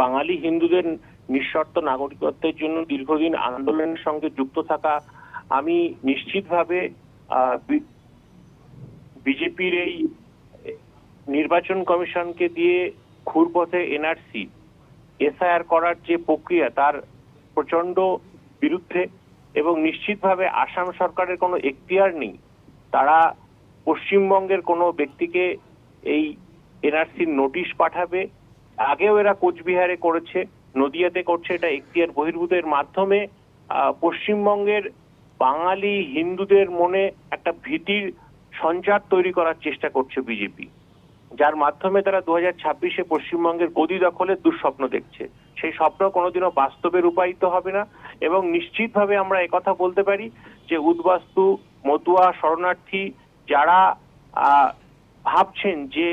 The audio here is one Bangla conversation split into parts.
বাঙালি হিন্দুদের নিঃশর্ত নাগরিকত্বের জন্য দীর্ঘদিন আন্দোলনের সঙ্গে যুক্ত থাকা, আমি নিশ্চিতভাবে বিজেপির এই নির্বাচন কমিশনকে দিয়ে ঘুরপথে এনআরসি, এসআইআর করার যে প্রক্রিয়া তার প্রচণ্ড বিরুদ্ধে এবং নিশ্চিতভাবে আসাম সরকারের কোনো এখতিয়ার নেই, তারা পশ্চিমবঙ্গের কোনো ব্যক্তিকে এই এনআরসির নোটিশ পাঠাবে আগেও এরা কোচবিহারে করেছে, নদিয়াতে করছে, এটা এখতিয়ার বহির্ভূতের মাধ্যমে পশ্চিমবঙ্গের বাঙালি হিন্দুদের মনে একটা ভীতির সঞ্চার তৈরি করার চেষ্টা করছে বিজেপি। যার মাধ্যমে তারা দু হাজার ছাব্বিশে পশ্চিমবঙ্গের গদি দখলের দুঃস্বপ্ন দেখছে। সেই স্বপ্ন কোনোদিনও বাস্তবে রূপায়িত হবে না এবং নিশ্চিতভাবে আমরা একথা বলতে পারি যে উদ্বাস্তু, মতুয়া, শরণার্থী যারা ভাবছেন যে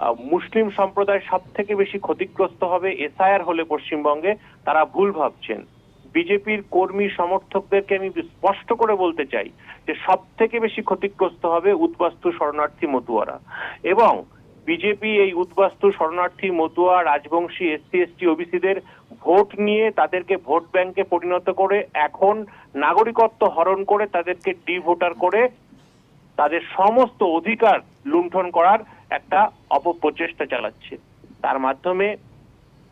মুসলিম সম্প্রদায় সব থেকে বেশি ক্ষতিগ্রস্ত হবে এসআইআর হলে পশ্চিমবঙ্গে। তারা ভুল ভাবছেন। বিজেপির কর্মী সমর্থকদেরকে আমি স্পষ্ট করে বলতে চাই যে সব থেকে বেশি ক্ষতিগ্রস্ত হবে উদ্বাস্তু শরণার্থী মতুয়ারা। এবং বিজেপি এই উদ্বাস্তু শরণার্থী মতুয়া, রাজবংশী, এসসি, এসটি, ওবিসিদের ভোট নিয়ে তাদেরকে ভোট ব্যাংকে পরিণত করে, এখন নাগরিকত্ব হরণ করে তাদেরকে ডি ভোটার করে তাদের সমস্ত অধিকার লুণ্ঠন করার একটা অপপ্রচেষ্টা চালাচ্ছে। তার মাধ্যমে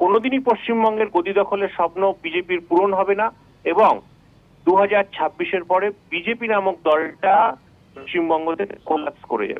কোনোদিনই পশ্চিমবঙ্গের গদি দখলের স্বপ্ন বিজেপির পূরণ হবে না এবং দু হাজার ছাব্বিশের পরে বিজেপি নামক দলটা পশ্চিমবঙ্গতে কোলাপস করে যাবে।